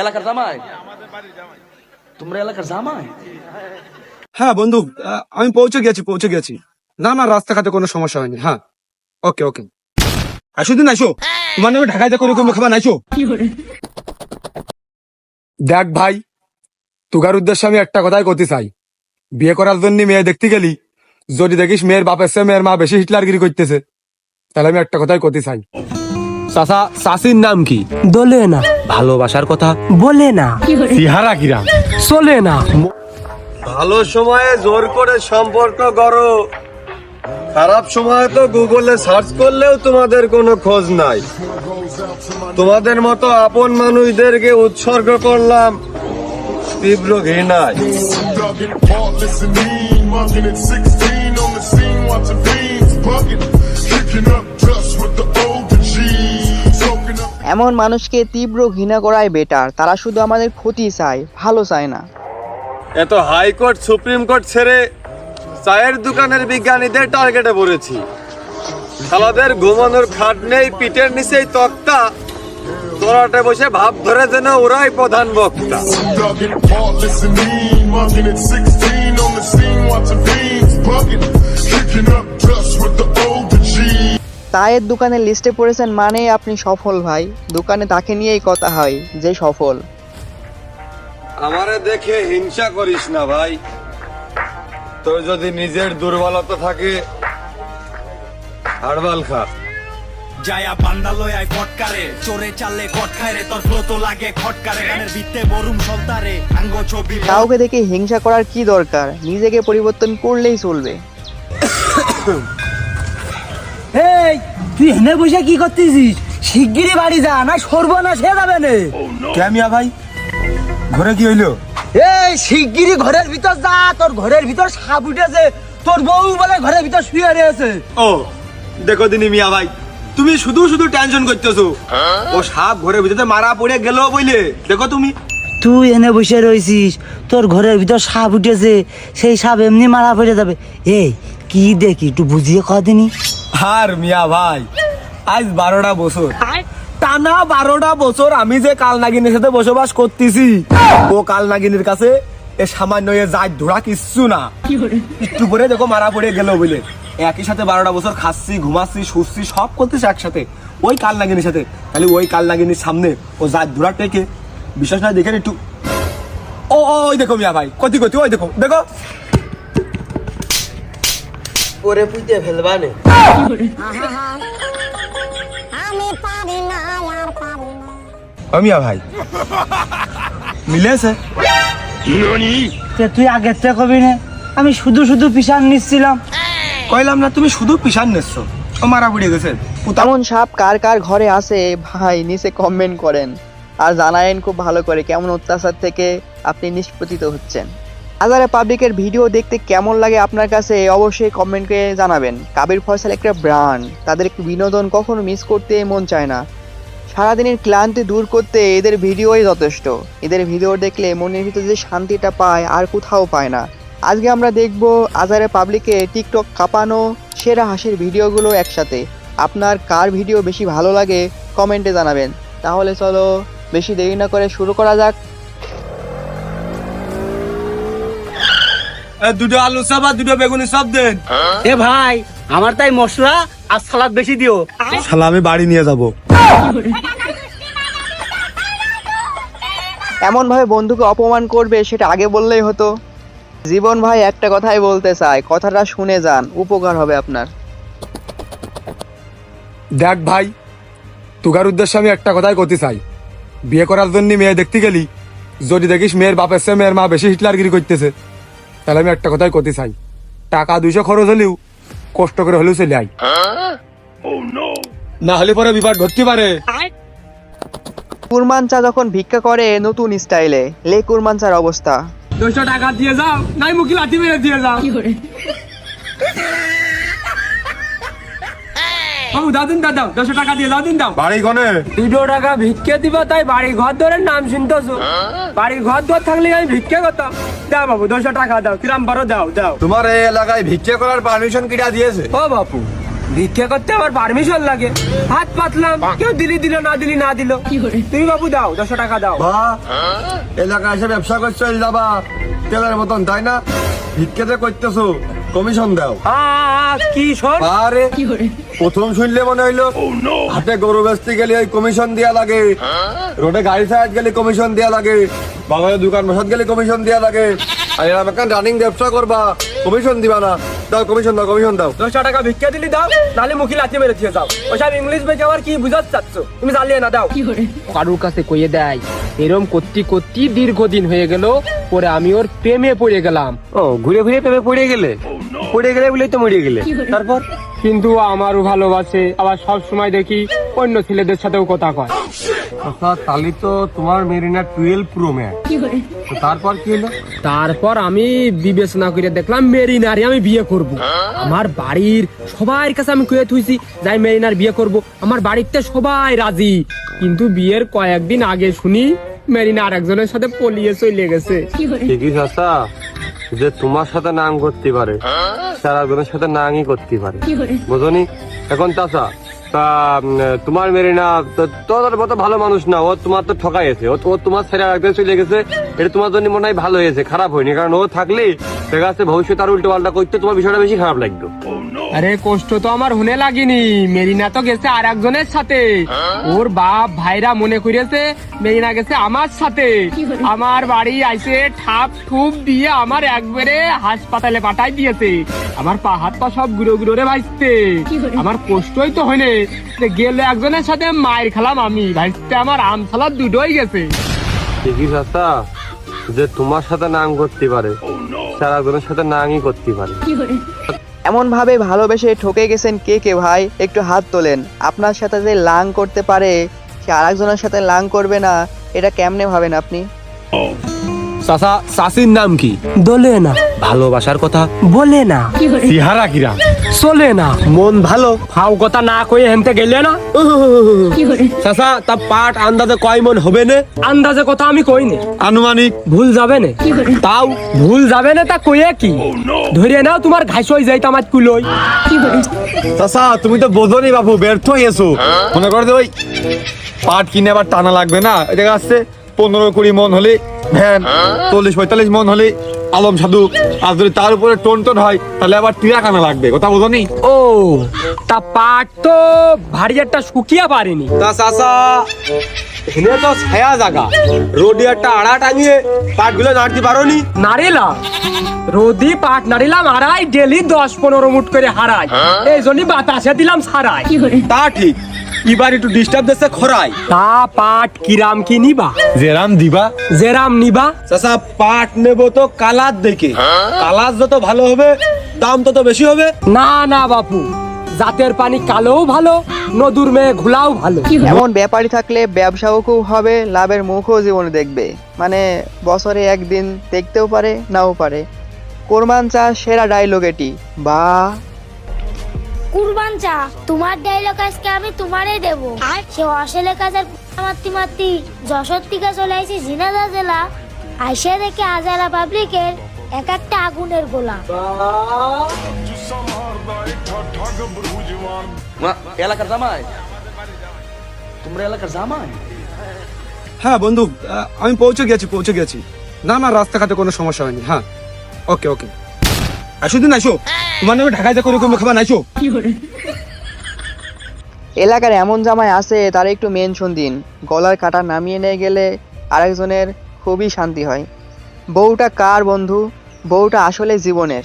এলাকার জামাই? তোমরা এলাকার জামাই? হ্যাঁ বন্ধু আমি পৌঁছে গেছি পৌঁছে গেছি। না না রাস্তাঘাটে কোনো সমস্যা হয়নি হ্যাঁ। ওকে ওকে। আসো দিন আসো। তোমার নামে ঢাকায় দেখো রকম খাবার আইসো দেখ ভাই তুগার উদ্দেশ্যে আমি একটা কথাই করতে চাই। বিয়ে করার জন্য মেয়ে দেখতে গেলি যদি দেখিস মেয়ের বাপের সে মেয়ের মা বেশি হিটলারগিরি করতেছে তাহলে আমি একটা কথাই করতে চাই। চাচা চাষির নাম কি? দোলে না ভালোবাসার কথা? বলে না। সিহারা কিরা? চলে না। ভালো সময়ে জোর করে সম্পর্ক করো খারাপ সময় তো গুগলে সার্চ করলেও তোমাদের কোনো খোঁজ নাই। তোমাদের মতো আপন মানুষদেরকে উৎসর্গ করলাম তীব্র ঘৃণায়। এমন মানুষকে তীব্র ঘৃণা করাই বেটার তারা শুধু আমাদের ক্ষতি চায় ভালো চায় না। এত হাইকোর্ট সুপ্রিম কোর্ট ছেড়ে চায়ের দোকানের বিজ্ঞানীদের টার্গেটে পড়েছি। শালাদের ঘুমানোর খাট নেই পিঠের নিচেই তক্তা। তোরাটে বসে ভাব ধরে যেন ওরাই প্রধান বক্তা। Dugging, heartless and mean, mugging at 16 on the scene, watching fiends bugging, kicking up dust with the G's. চায়ের দোকানের লিস্টে পড়েছেন মানে আপনি সফল ভাই। দোকানে তাকে নিয়েই কথা হয় যে সফল। আমারে দেখে হিংসা করিস না ভাই। তোর যদি নিজের দুর্বলতা থাকে হারবাল খা। যায়া বান্দা লয়ায় ফটকারে চোরে চাললে কট খায় রে তোর ফ্লো তো লাগে খটকারে। গানের ভিত্তে বরুম সলতারে আঙ্গ ছবি কাউকে দেখে হিংসা করার কি দরকার? নিজেকে পরিবর্তন করলেই চলবে। এই তুই হেনে বসে কি করতেছিস? শিগগিরই বাড়ি যা না সর্বনাশ হয়ে যাবে নে। ক্যামিয়া ভাই? ঘরে কি হইল? এই শিগগিরই ঘরের ভিতর যা তোর ঘরের ভিতর সাপ উঠেছে। তোর বউ বলে ঘরের ভিতর শুয়ে রয়েছে। ও দেখো দিনি মিয়া ভাই তুমি শুধু শুধু টেনশন করতেছো। ও সাপ ঘরের ভিতরে মারা পড়ে গেল বইলে দেখো তুমি। তুই এনে বসে রয়েছিস তোর ঘরের ভিতর সাপ উঠেছে সেই সাপ এমনি মারা পড়ে যাবে। এই কি দেখি একটু বুঝিয়ে কদিনই আর মিয়া ভাই আজ বারোটা বছর। টানা বারোটা বছর আমি যে কাল নাগিনের সাথে বসবাস করতেছি ও কাল নাগিনের কাছে এ সামান্য এ ধরা কিচ্ছু না। একটু পরে দেখো মারা পড়ে গেল বলে একই সাথে বারোটা বছর খাচ্ছি ঘুমাচ্ছি শুচ্ছি সব করতেছি একসাথে। ওই কাল নাগিনের সাথে। তাহলে ওই কাল নাগিনীর সামনে ও যায় ধরা টেকে। বিশ্বাস না দেখেন একটু। ও, ওই দেখো মিয়া ভাই কতি কতি ওই দেখো দেখো। ওরে পুইতে ফেলবা নে। আমি পারি না আর পারি না ও মিয়া ভাই। মিলেছে? তে তুই আগের থেকে কবি না। আমি শুধু শুধু পিছান নিচ্ছিলাম। কইলাম না তুমি শুধু পিছান নেছো ও মারা পড়ে গেছে। তেমন সাপ কার কার ঘরে আছে? ভাই নিচে কমেন্ট করেন। আর জানায়েন খুব ভালো করে কেমন অত্যাচার থেকে আপনি নিষ্পতিত হচ্ছেন। হাজারে পাবলিকের ভিডিও দেখতে কেমন লাগে আপনার কাছে, অবশ্যই কমেন্টে জানাবেন। কাবির ফয়সাল একটা ব্র্যান্ড তাদের বিনোদন কখনো মিস করতে মন চায় না। সারাদিনের ক্লান্তি দূর করতে এদের ভিডিওই যথেষ্ট। এদের ভিডিও দেখলে মনের ভিতরে যে শান্তিটা পায় আর কোথাও পায় না। আজকে আমরা দেখব আজারে পাবলিকে টিকটক কাঁপানো সেরা হাসির ভিডিওগুলো একসাথে। আপনার কার ভিডিও বেশি ভালো লাগে কমেন্টে জানাবেন। তাহলে চলো, বেশি দেরি না করে শুরু করা যাক। দুটো আলু চাপ আর দুটো বেগুনি সব দেন। এ ভাই আমার তাই মশলা আর সালাদ বেশি দিও। শালা আমি বাড়ি নিয়ে যাব। এমন ভাবে বন্ধুকে অপমান করবে সেটা আগে বললেই হতো। জীবন ভাই একটা কথাই বলতে চাই কথাটা শুনে যান উপকার হবে আপনার। দেখ ভাই তুগার উদ্দেশ্যে আমি একটা কথাই করতে চাই। বিয়ে করার জন্য মেয়ে দেখতে গেলি যদি দেখিস মেয়ের বাপের সে মেয়ের মা বেশি হিটলারগিরি করতেছে। তাহলে আমি একটা কথাই করতে চাই। টাকা দুইশো খরচ হলেও কষ্ট করে হলেও চলে আই না হলে পরে বিপদ ঘটতে পারে। কুরমান চা যখন ভিক্ষা করে নতুন স্টাইলে লে কুরমান চার অবস্থা। দুইশো টাকা দিয়ে যাও নাই মুখি লাঠি মেরে দিয়ে যাও। বাবু দাও দিন দাও দুশো টাকা দিয়ে দাও দিন দাও। বাড়ি দুটো টাকা ভিক্ষে দিবা তাই বাড়ি ঘর ধরে নাম শুনতেছো। বাড়ি ঘর ধর থাকলে আমি ভিক্ষে করতাম। দাও বাবু দুশো টাকা দাও কিরাম বারো দাও দাও। তোমার এই এলাকায় ভিক্ষা করার পারমিশন কিটা দিয়েছে? ও বাপু ভিক্ষা করতে আমার পারমিশন লাগে। হাত পাতলাম কেউ দিলি দিল না দিলি না দিল। তুমি বাবু দাও দশ টাকা দাও। বা এলাকায় এসে ব্যবসা করছ যাবা তেলের মতন তাই না? ভিক্ষেতে করতেছো। কমিশন দাও। আ, কি আরে প্রথম শুনলে মনে হইল হাতে গরু বেচতে গেলে ওই কমিশন দেয়া লাগে। রোডে গাড়ি সাহায্য গেলে কমিশন দেয়া লাগে। বাবা দোকান বসাত গেলে কমিশন দেয়া লাগে। আর এরকম রানিং ব্যবসা করবা কমিশন দিবা না। দাও কমিশন দাও কমিশন দাও। দশ টাকা ভিক্ষা দিলি দাও নাহলে মুখি লাথি মেরে দিয়ে যাও। ওসব ইংলিশ বেঁচে আবার কি বুঝাতে চাচ্ছ? তুমি জানলিয়ে না দাও। কারুর কাছে কইয়ে দেয় এরম করতে করতে দীর্ঘদিন হয়ে গেল পরে আমি ওর প্রেমে পড়ে গেলাম। ও ঘুরে ঘুরে প্রেমে পড়ে গেলে? পড়ে গেলে বলেই তো মরে গেলে। তারপর? কিন্তু আমারও ভালোবাসে আবার সব সময় দেখি অন্য ছেলেদের সাথেও কথা কয়। তাহলে তো তোমার মেরিনা টুয়েলভ প্রো ম্যাক্স তারপর কি হলো? তারপর আমি বিবেচনা করে দেখলাম মেরিনারে আমি বিয়ে করব। আমার বাড়ির সবার কাছে আমি কয়ে থুইছি যাই মেরিনার বিয়ে করব। আমার বাড়িতে সবাই রাজি। কিন্তু বিয়ের কয়েকদিন আগে শুনি মেরিনা আর একজনের সাথে পলিয়ে চলে গেছে। ঠিকই চাচা যে তোমার সাথে নাং করতে পারে সারা সাথে নাংই করতে পারে। বুঝনি? এখন চাচা তা তোমার মেরিনা তো- তোর মতো ভালো মানুষ না ও তোমার তো ঠকাইছে ও ও তোমার ছেড়ে একদিন চলে গেছে এটা তোমার জন্য মনে হয় ভালো হয়েছে খারাপ হয়নি কারণ ও থাকলে দেখা যাচ্ছে ভবিষ্যতে আর উল্টো পাল্টা করতে তোমার বিষয়টা বেশি খারাপ লাগতো। আরে কষ্ট তো আমার হনে লাগেনি মেরিনা তো গেছে আর একজনের সাথে। ওর বাপ ভাইরা মনে করেছে মেরিনা গেছে আমার সাথে। আমার বাড়ি আইসে ঠাপ ঠুপ দিয়ে আমার একবারে হাসপাতালে পাঠাই দিয়েছে। আমার পা হাত পা সব গুঁড়ো গুঁড়ো রে ভাইতে আমার কষ্টই তো হয়নি গেলে একজনের সাথে মায়ের খেলাম আমি। ভাইতে আমার আম সালাদ দুটোই গেছে। ঠিকই চাচা যে তোমার সাথে নাং করতে পারে সারা একজনের সাথে নাংই করতে পারে। এমন ভাবে ভালোবেসে ঠকে গেছেন কে কে ভাই? একটু হাত তোলেন। আপনার সাথে যে লাং করতে পারে সে আরেকজনের সাথে লাং করবে না এটা কেমনে ভাবেন আপনি? চাচা চাষির নাম কি? দোলে না। ভালোবাসার কথা? বলে না। সিহারা কিরা? চলে না। মন ভালো? ফাও কথা না কয়ে হেনতে গেলে না। চাচা তা পাট আন্দাজে কয় মন হবে না? আন্দাজে কথা আমি কইনি আনুমানিক। ভুল যাবে না। তাও? ভুল যাবে না তা কয়ে কি? ধরে নাও তোমার ঘাস হয়ে যাইতো আমার কুলোই চাচা তুমি তো বোঝনি বাবু ব্যর্থ হয়েছো। মনে করে ওই পাট কিনে আবার টানা লাগবে না? এটা আসছে। পনেরো কুড়ি মন হলে ভ্যান চল্লিশ পঁয়তাল্লিশ মন হলে আলম সাধু। আর যদি তার উপরে টোন টোন হয় তাহলে আবার টিরা কানা লাগবে কথা বোঝনি ও তা পাট তো ভারী একটা শুকিয়া পারেনি। তা চাচা এখানে তো ছায়া জায়গা রোডে একটা আড়া টাঙিয়ে পাটগুলো নাড়তে পারো নি নারিলা রোদি পাট নারিলাম হারাই ডেলি দশ পনেরো মুট করে হারাই। এই জন্যই বাতাসে দিলাম সারাই। তা ঠিক এবার একটু ডিস্টার্ব দিচ্ছে খরাই তা পাট কিরাম কি নিবা? জেরাম দিবা। জেরাম নিবা? চাচা পাট নেব তো কালার দেখে। কালার যত ভালো হবে দাম তত বেশি হবে। না না বাপু। জাতের পানি কালোও ভালো নদুর মেয়ে ঘোলাও ভালো। এমন ব্যাপারী থাকলে ব্যবসাও খুব হবে লাভের মুখও জীবনে দেখবে। মানে বছরে একদিন দেখতেও পারে নাও পারে। কোরবান চা সেরা ডায়লগ এটি। বা কুরবান চা। তোমার ডায়লগ আজকে আমি তোমারই দেব। সে অসলে কাজের মারতি মারতি যশোর থেকে চলে আইছি ঝিনাদা জেলা। আইসে দেখে আজারা পাবলিকের এক একটা আগুনের গোলা এলাকার জামাই? তোমরা এলাকার জামাই? হ্যাঁ বন্ধু আমি পৌঁছে গেছি পৌঁছে গেছি। না না রাস্তাঘাটে কোনো সমস্যা হয়নি। হ্যাঁ ওকে ওকে। আসো দিন আসো। তোমার নামে ঢাকায় যা করে কোনো খাবার আসো এলাকার এমন জামাই আছে তার একটু মেনশন দিন। গলার কাটা নামিয়ে নিয়ে গেলে আরেকজনের খুবই শান্তি হয়। বউটা কার বন্ধু? বউটা আসলে জীবনের।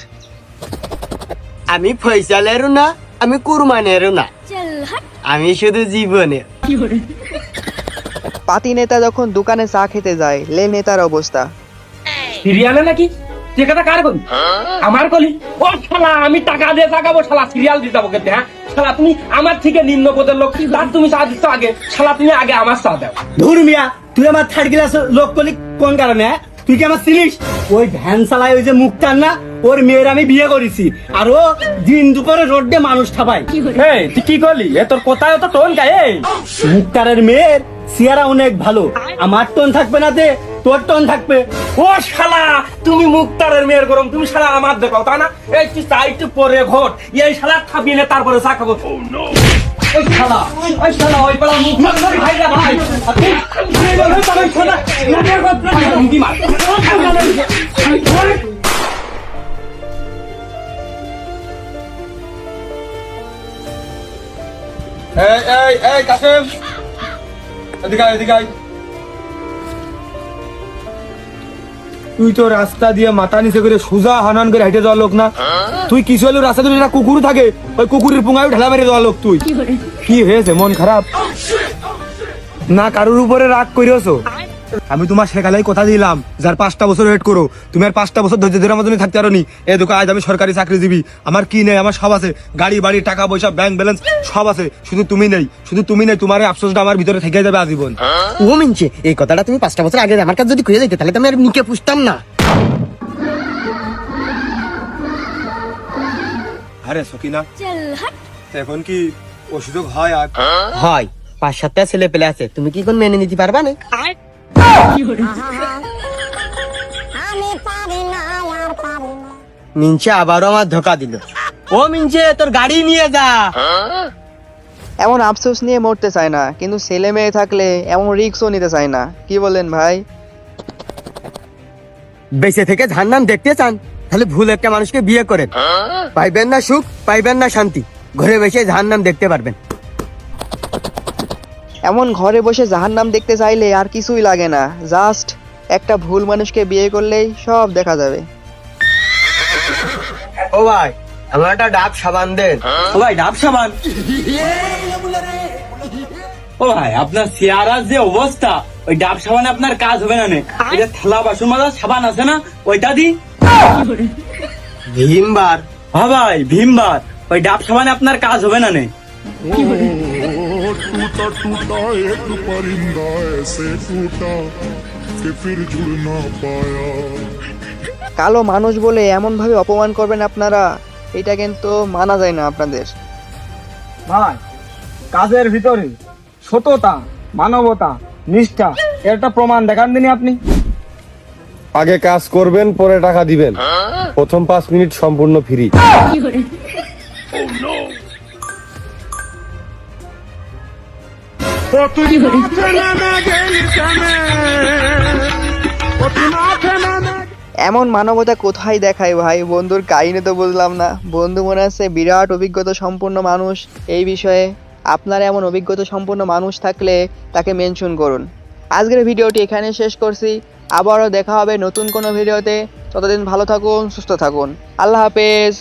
আমি ফয়সালেরও না আমি কুরমানেরও না। আমি শুধু জীবনের। পাতি নেতা যখন দোকানে চা খেতে যায় লে নেতার অবস্থা। সিরিয়ালে নাকি? সে কথা কার করি আমার কলি? ও শালা আমি টাকা দিয়ে জাগাবো শালা সিরিয়াল দিতে যাব কিন্তু হ্যাঁ? শালা তুমি আমার থেকে নিম্ন পদের লোক তার তুমি চা দিচ্ছ আগে শালা তুমি আগে আমার চা দাও। ধুর মিয়া তুই আমার থার্ড ক্লাস লোক করলি কোন কারণে হ্যাঁ? তুই কি আমার চিনিস? ওই ভ্যান চালায় ওই যে মুক্তার না ওর মেয়ের আমি বিয়ে করেছি আর ও দিন দুপুরে রোডে মানুষ ঠাপাই এই তুই কি করলি এ তোর কোথায় তো টোন গায়ে? মুক্তারের মেয়ের সিয়ারা অনেক ভালো। আমার টোন থাকবে না দে তোর টোন থাকবে। ও শালা তুমি মুক্তারের মেয়ের গরম তুমি শালা আমার দেখাও তাই না? এই তুই চা পরে ঘট এই শালা খাবি না তারপরে চা খাব। ওই শালা ওই শালা পালা মুক্তার ভাই ভাই। এই এই এই কাসেম। এদিকে তুই তো রাস্তা দিয়ে মাথা নিচে করে সোজা হানান করে হেঁটে যাওয়ার লোক না। তুই কিছু হলেও রাস্তা দিয়ে একটা কুকুর থাকে ওই কুকুরের পুঙ্গায় ঢালা মেরে যাওয়ার লোক তুই। কি হয়েছে মন খারাপ? না কারোর উপরে রাগ করিওছো আমি তোমার সেকালেই কথা দিলাম যার পাঁচটা বছর ওয়েট করো। তুমি আর পাঁচটা বছর ধৈর্য ধরে আমার জন্য থাকতে পারো নি এ দোকান আজ আমি সরকারি চাকরিজীবী। আমার কি নেই আমার সব আছে। গাড়ি বাড়ি টাকা পয়সা ব্যাংক ব্যালেন্স সব আছে। শুধু তুমি নেই শুধু তুমি নেই তোমার আফসোসটা আমার ভিতরে থেকে যাবে আজীবন। ও মিনছে এই কথাটা তুমি পাঁচটা বছর আগে আমার কাছে যদি খুঁজে যেতে তাহলে তো আমি আর নিকে পুষতাম না। আরে সকিনা এখন কি অসুযোগ হয় আর? হয়? পাঁচ সাতটা ছেলে পেলে আছে। তুমি কি কোন মেনে নিতে পারবা না? মিনছে আবারও আমার ধোকা দিল। ও মিনছে তোর গাড়ি নিয়ে যা। এমন আফসোস নিয়ে মরতে চায় না কিন্তু ছেলে মেয়ে থাকলে এমন রিস্কও নিতে চায় না। কি বলেন ভাই? বেঁচে থেকে ঝান্নাম দেখতে চান তাহলে ভুল একটা মানুষকে বিয়ে করেন। পাইবেন না সুখ পাইবেন না শান্তি। ঘরে বসে ঝান্নাম দেখতে পারবেন। এমন ঘরে বসে জাহান্নাম দেখতে চাইলে আর কিছুই লাগে না। জাস্ট একটা ভুল মানুষকে বিয়ে করলেই সব দেখা যাবে। ও ভাই আমার একটা ডাব সাবান দেন। ও ভাই ডাব সাবান? ও ভাই আপনার চেয়ারার যে অবস্থা ওই ডাব সাবানে আপনার কাজ হবে না নে। এটা থালা বাসন মাজার সাবান আছে না ওইটা দি ভীমবার। হ্যাঁ ভাই ভীমবার ওই ডাব সাবানে আপনার কাজ হবে না নে। टूटा टूटा एक परिंदा ऐसे टूटा कि फिर जुड़ ना पाया কালো মানুষ বলে এমনভাবে অপমান করবেন আপনারা এটা কিন্তু মানা যায় না আপনাদের ভাই কাজের ভিতরে সততা মানবতা নিষ্ঠা এর একটা প্রমাণ দেখান দিনি আপনি আগে কাজ করবেন পরে টাকা দিবেন প্রথম পাঁচ মিনিট সম্পূর্ণ ফ্রি এমন মানবতা কোথায় দেখায় ভাই? বন্ধুর কাহিনী তো বুঝলাম না। বন্ধু মনে আছে বিরাট অভিজ্ঞতা সম্পন্ন মানুষ। এই বিষয়ে আপনার এমন অভিজ্ঞতা সম্পন্ন মানুষ থাকলে তাকে মেনশন করুন। আজকের ভিডিওটি এখানে শেষ করছি। আবারও দেখা হবে নতুন কোনো ভিডিওতে। ততদিন ভালো থাকুন, সুস্থ থাকুন। আল্লাহ হাফেজ।